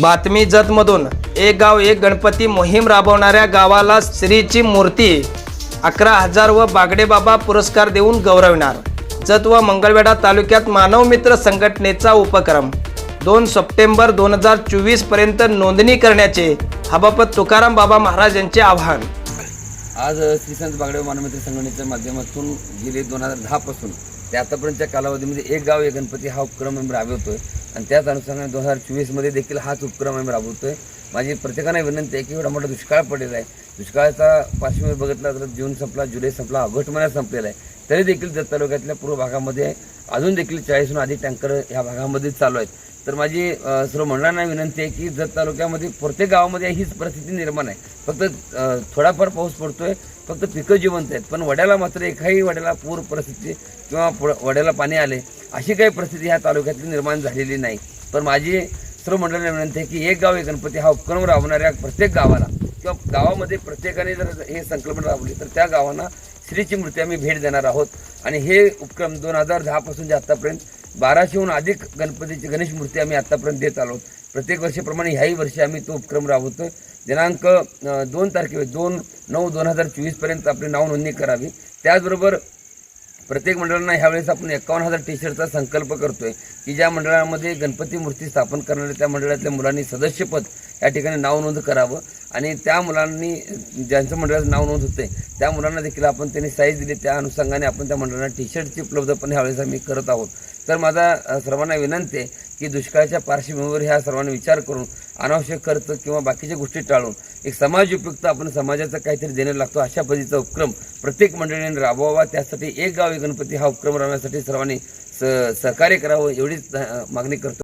बातमी जतमधून. एक गाव एक गणपती मोहीम राबवणाऱ्या गावाला श्रीची मूर्ती. अकरा हजार व बागडेबाबा पुरस्कार देऊन गौरविणार. जत व मंगळवेढा तालुक्यात मानव मित्र संघटनेचा उपक्रम. दोन सप्टेंबर दोन हजार चोवीसपर्यंत नोंदणी करण्याचे हबापत तुकाराम बाबा महाराज यांचे आवाहन. आज श्रीसंत बागडे मानवमित्र संघटनेच्या माध्यमातून गेले दोन हजार दहापासून ते आतापर्यंतच्या कालावधीमध्ये एक गाव एक गणपती हा उपक्रम आम्ही राबवतोय. आणि त्याच अनुषंगाने दोन हजार चोवीसमध्ये देखील हाच उपक्रम आम्ही राबवतोय. माझी प्रत्येकाने विनंती आहे की एवढा मोठा दुष्काळ पडलेला आहे. दुष्काळाचा पार्श्वभूमी बघितला तर जून संपला जुलै संपला ऑगस्ट महिन्यात संपलेला आहे. तरी देखील जत तालुक्यातल्या पूर्व भागामध्ये अजून देखील चाळीसहून अधिक टँकर ह्या भागामध्ये चालू आहेत. तर माझी सर्व मंडळांना विनंती आहे की जत तालुक्यामध्ये प्रत्येक गावामध्ये हीच परिस्थिती निर्माण आहे. फक्त थोडाफार पाऊस पडतोय फक्त पिकं जिवंत आहेत. पण वड्याला मात्र एकाही वड्याला पूर परिस्थिती किंवा पुढं- वड्याला पाणी आले अशी काही परिस्थिती ह्या तालुक्यातली निर्माण झालेली नाही. पण माझी सर्व मंडळांना विनंती आहे की एक गाव एक गणपती हा उपक्रम राबवणाऱ्या प्रत्येक गावाला किंवा गावामध्ये प्रत्येकाने जर हे संकल्पना राबवली तर त्या गावांना श्रीची मूर्ती आम्ही भेट देणार आहोत. आणि हे उपक्रम दोन हजार दहापासून जे आत्तापर्यंत बाराशेहून अधिक गणपतीची गणेश मूर्ती आम्ही आतापर्यंत देत आलो. प्रत्येक वर्षीप्रमाणे ह्याही वर्षी आम्ही तो उपक्रम राबवतो दिनांक दोन तारखे दोन नऊ दोन हजार चोवीसपर्यंत आपली नाव नोंदणी करावी. त्याचबरोबर प्रत्येक मंडळांना ह्यावेळेस आपण एकावन्न हजार टी शर्टचा संकल्प करतोय की ज्या मंडळामध्ये गणपती मूर्ती स्थापन करणाऱ्या त्या मंडळातल्या मुलांनी सदस्यपद या ठिकाणी नाव नोंद करावं आणि त्या मुलांनी ज्यांचं मंडळाचं नाव नोंद होते त्या मुलांना देखील आपण त्यांनी साईज दिली. त्या अनुषंगाने आपण त्या मंडळांना टी शर्टची उपलब्ध पण ह्यावेळेस आम्ही करत आहोत. तर माझा सर्वांना विनंती आहे की दुष्काळाच्या पार्श्वभूमीवर ह्या सर्वांनी विचार करून अनावश्यक खर्च किंवा बाकीच्या गोष्टी टाळून एक समाज उपयुक्त आपण समाजाचं काहीतरी देणं लागतो अशा पद्धतीचा उपक्रम प्रत्येक मंडळीने राबवावा. त्यासाठी एक गाव एक गणपती हा उपक्रम राबवण्यासाठी सर्वांनी स सहकार्य करावं एवढीच मागणी करतो.